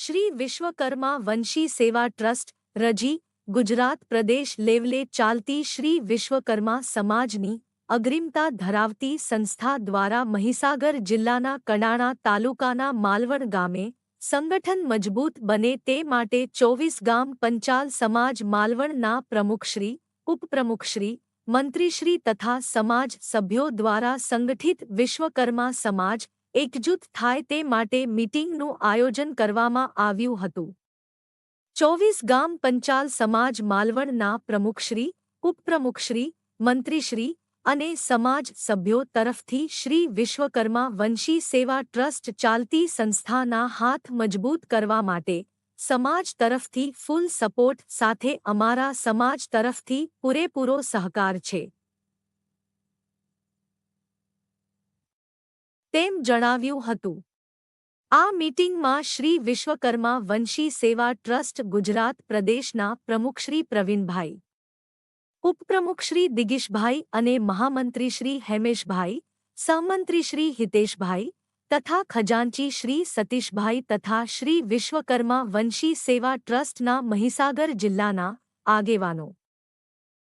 શ્રી વિશ્વકર્મા વંશી સેવા ટ્રસ્ટ, રજી, ગુજરાત પ્રદેશ લેવલે ચાલતી શ્રી વિશ્વકર્મા સમાજની અગ્રીમતા ધરાવતી સંસ્થા દ્વારા મહીસાગર જિલ્લાના કડાણા તાલુકાના માલવણ ગામે સંગઠન મજબૂત બને તે માટે ચોવીસ ગામ પંચાલ સમાજ માલવણના પ્રમુખશ્રી, ઉપપ્રમુખશ્રી મંત્રીશ્રી તથા સમાજ સભ્યો દ્વારા સંગઠિત વિશ્વકર્મા સમાજ એકજૂથ થાય તે માટે મીટિંગનું આયોજન કરવામાં આવ્યું હતું. ચોવીસ ગામ પંચાલ સમાજ માલવણના પ્રમુખશ્રી, ઉપપ્રમુખશ્રી, મંત્રીશ્રી અને સમાજ સભ્યો તરફથી શ્રી વિશ્વકર્મા વંશી સેવા ટ્રસ્ટ ચાલતી સંસ્થાના હાથ મજબૂત કરવા માટે સમાજ તરફથી ફૂલ સપોર્ટ સાથે અમારા સમાજ તરફથી પૂરેપૂરો સહકાર છે. તેમ જણાવ્યું હતું. આ મીટિંગમાં શ્રી વિશ્વકર્મા વંશી સેવા ટ્રસ્ટ ગુજરાત પ્રદેશના પ્રમુખશ્રી પ્રવીણભાઈ ઉપપ્રમુખશ્રી દિગીશભાઈ અને મહામંત્રીશ્રી હેમેશભાઈ સહમંત્રીશ્રી હિતેશભાઈ તથા ખજાનચી શ્રી સતીશભાઈ તથા શ્રી વિશ્વકર્મા વંશી સેવા ટ્રસ્ટના મહીસાગર જિલ્લાના આગેવાનો.